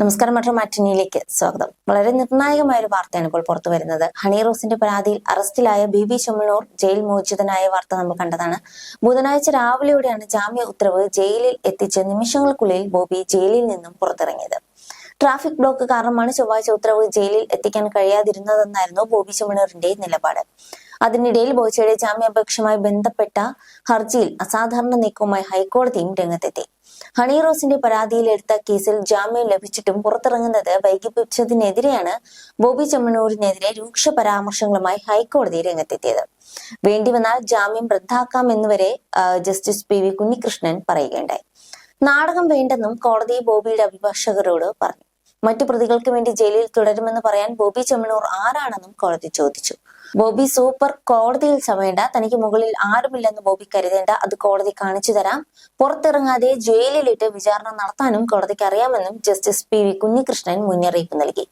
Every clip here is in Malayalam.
നമസ്കാരം മറ്റൊരു മാറ്റിനിയിലേക്ക് സ്വാഗതം. വളരെ നിർണായകമായ ഒരു വാർത്തയാണ് ഇപ്പോൾ പുറത്തു വരുന്നത്. ഹണി റോസിന്റെ പരാതിയിൽ അറസ്റ്റിലായ ബി ബി ചുമനൂർ ജയിൽ മോചിതനായ വാർത്ത നമ്മൾ കണ്ടതാണ്. ബുധനാഴ്ച രാവിലെയോടെയാണ് ജാമ്യ ഉത്തരവ് ജയിലിൽ എത്തിച്ച് നിമിഷങ്ങൾക്കുള്ളിൽ ബോബി ജയിലിൽ നിന്നും പുറത്തിറങ്ങിയത്. ട്രാഫിക് ബ്ലോക്ക് കാരണമാണ് ചൊവ്വാഴ്ച ഉത്തരവ് ജയിലിൽ എത്തിക്കാൻ കഴിയാതിരുന്നതെന്നായിരുന്നു ബോബി ചുമനൂറിന്റെ നിലപാട്. അതിനിടയിൽ ബോച്ചയുടെ ജാമ്യാപേക്ഷയുമായി ബന്ധപ്പെട്ട ഹർജിയിൽ അസാധാരണ നീക്കവുമായി ഹൈക്കോടതിയും രംഗത്തെത്തി. ഹണി റോസിന്റെ പരാതിയിൽ എടുത്ത കേസിൽ ജാമ്യം ലഭിച്ചിട്ടും പുറത്തിറങ്ങുന്നത് വൈകിപ്പിച്ചതിനെതിരെയാണ് ബോബി ചെമ്മണൂരിനെതിരെ രൂക്ഷ പരാമർശങ്ങളുമായി ഹൈക്കോടതി രംഗത്തെത്തിയത്. വേണ്ടിവന്നാൽ ജാമ്യം റദ്ദാക്കാം എന്നുവരെ ജസ്റ്റിസ് പി വി കുഞ്ഞികൃഷ്ണൻ പറയുകയുണ്ടായി. നാടകം വേണ്ടെന്നും കോടതി ബോബിയുടെ അഭിഭാഷകരോട് പറഞ്ഞു. മറ്റു പ്രതികൾക്ക് വേണ്ടി ജയിലിൽ തുടരുമെന്ന് പറയാൻ ബോബി ചെമ്മണൂർ ആരാണെന്നും കോടതി ചോദിച്ചു. ബോബി സൂപ്പർ കോടതിയിൽ ചമയേണ്ട തനിക്ക് മുകളിൽ ആരുമില്ലെന്ന് ബോബി കരുതേണ്ട. അത് കോടതി കാണിച്ചു തരാം. പുറത്തിറങ്ങാതെ ജയിലിലിട്ട് വിചാരണ നടത്താനും കോടതിക്ക് അറിയാമെന്നും ജസ്റ്റിസ് പി വി കുഞ്ഞികൃഷ്ണൻ മുന്നറിയിപ്പ് നൽകി.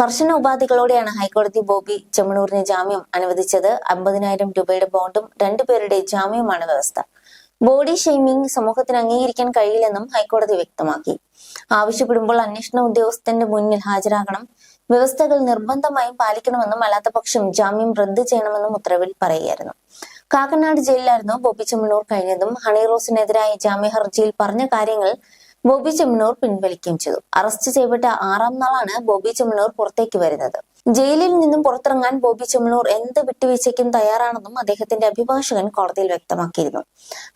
കർശന ഉപാധികളോടെയാണ് ഹൈക്കോടതി ബോബി ചെമ്മണൂറിന് ജാമ്യം അനുവദിച്ചത്. അമ്പതിനായിരം രൂപയുടെ ബോണ്ടും രണ്ടുപേരുടെ ജാമ്യവുമാണ് വ്യവസ്ഥ. ബോഡി ഷെയ്മിംഗ് സമൂഹത്തിന് അംഗീകരിക്കാൻ കഴിയില്ലെന്നും ഹൈക്കോടതി വ്യക്തമാക്കി. ആവശ്യപ്പെടുമ്പോൾ അന്വേഷണ ഉദ്യോഗസ്ഥന്റെ മുന്നിൽ ഹാജരാകണം വ്യവസ്ഥകൾ നിർബന്ധമായും പാലിക്കണമെന്നും അല്ലാത്ത പക്ഷം ജാമ്യം റദ്ദ് ചെയ്യണമെന്നും ഉത്തരവിൽ പറയുകയായിരുന്നു. കാക്കനാട് ജയിലിലായിരുന്നു ബോബി ചെമ്മണൂർ കഴിഞ്ഞതും ഹണി റോസിനെതിരായ ജാമ്യ ഹർജിയിൽ പറഞ്ഞ കാര്യങ്ങൾ ബോബി ചെമ്മണൂർ പിൻവലിക്കുകയും ചെയ്തു. അറസ്റ്റ് ചെയ്യപ്പെട്ട ആറാം നാളാണ് ബോബി ചെമ്മണൂർ പുറത്തേക്ക് വരുന്നത്. ജയിലിൽ നിന്നും പുറത്തിറങ്ങാൻ ബോബി ചെമ്മണൂർ എന്ത് വിട്ടുവീഴ്ചയ്ക്കും തയ്യാറാണെന്നും അദ്ദേഹത്തിന്റെ അഭിഭാഷകൻ കോടതിയിൽ വ്യക്തമാക്കിയിരുന്നു.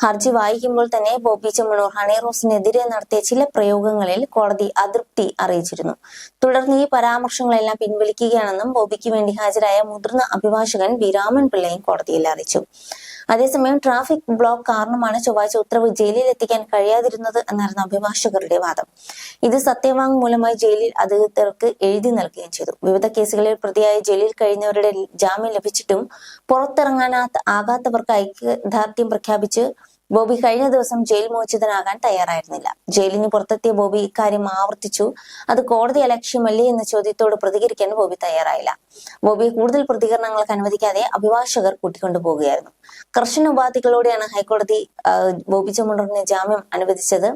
ഹർജി വായിക്കുമ്പോൾ തന്നെ ബോബി ചെമ്മണൂർ ഹണി റോസിനെതിരെ നടത്തിയ ചില പ്രയോഗങ്ങളിൽ കോടതി അതൃപ്തി അറിയിച്ചിരുന്നു. തുടർന്ന് ഈ പരാമർശങ്ങളെല്ലാം പിൻവലിക്കുകയാണെന്നും ബോബിക്ക് വേണ്ടി ഹാജരായ മുതിർന്ന അഭിഭാഷകൻ വിരാമൻ പിള്ളയും കോടതിയിൽ അറിയിച്ചു. അതേസമയം ട്രാഫിക് ബ്ലോക്ക് കാരണമാണ് ചൊവ്വാഴ്ച ഉത്തരവ് ജയിലിൽ എത്തിക്കാൻ കഴിയാതിരുന്നത് എന്നായിരുന്നു അഭിഭാഷകരുടെ വാദം. ഇത് സത്യവാങ്മൂലമായി ജയിലിൽ അധികൃതർക്ക് എഴുതി നൽകുകയും ചെയ്തു. വിവിധ കേസുകളിൽ പ്രതിയായ ജയിലിൽ കഴിഞ്ഞവരുടെ ജാമ്യം ലഭിച്ചിട്ടും പുറത്തിറങ്ങാനാ ആകാത്തവർക്ക് ഐക്യദാർഢ്യം പ്രഖ്യാപിച്ച് ബോബി കഴിഞ്ഞ ദിവസം ജയിൽ മോചിതനാകാൻ തയ്യാറായിരുന്നില്ല. ജയിലിന് പുറത്തെത്തിയ ബോബി ഇക്കാര്യം ആവർത്തിച്ചു. അത് കോടതി അലക്ഷ്യമല്ലേ എന്ന ചോദ്യത്തോട് പ്രതികരിക്കാൻ ബോബി തയ്യാറായില്ല. ബോബിയെ കൂടുതൽ പ്രതികരണങ്ങൾക്ക് അനുവദിക്കാതെ അഭിഭാഷകർ കൂട്ടിക്കൊണ്ടുപോകുകയായിരുന്നു കർശന ഉപാധികളോടെയാണ് ഹൈക്കോടതി ബോബി ചുമണ്ടറിന് ജാമ്യം അനുവദിച്ചത്.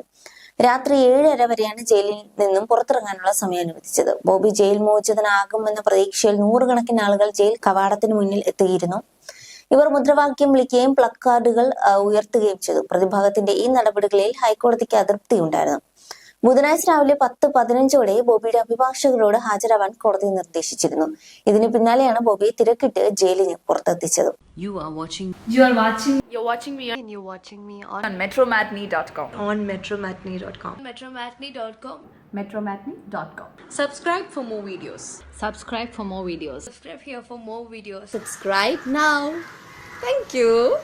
രാത്രി ഏഴര വരെയാണ് ജയിലിൽ നിന്നും പുറത്തിറങ്ങാനുള്ള സമയം അനുവദിച്ചത്. ബോബി ജയിൽ മോചിതനാകുമെന്ന പ്രതീക്ഷയിൽ നൂറുകണക്കിന് ആളുകൾ ജയിൽ കവാടത്തിന് മുന്നിൽ എത്തിയിരുന്നു. ഇവർ മുദ്രാവാക്യം വിളിക്കുകയും പ്ലക്കാർഡുകൾ ഉയർത്തുകയും ചെയ്തു പ്രതിഭാഗത്തിന്റെ ഈ നടപടികളിൽ ഹൈക്കോടതിക്ക് അതൃപ്തി ഉണ്ടായിരുന്നു ബുധനാഴ്ച രാവിലെ പത്ത് പതിനഞ്ചോടെ ബോബിയുടെ അഭിഭാഷകരോട് ഹാജരാവാൻ കോടതി നിർദ്ദേശിച്ചിരുന്നു ഇതിന് പിന്നാലെയാണ് ബോബി തിരക്കിട്ട് ജയിലിന് പുറത്തെത്തിച്ചത് You are watching You are watching You're watching me and you're watching me on, on on metromatney.com. metromatney.com. Metromatney.com. Subscribe for more videos. Subscribe for more videos. Subscribe here for more videos. Subscribe now. Thank you.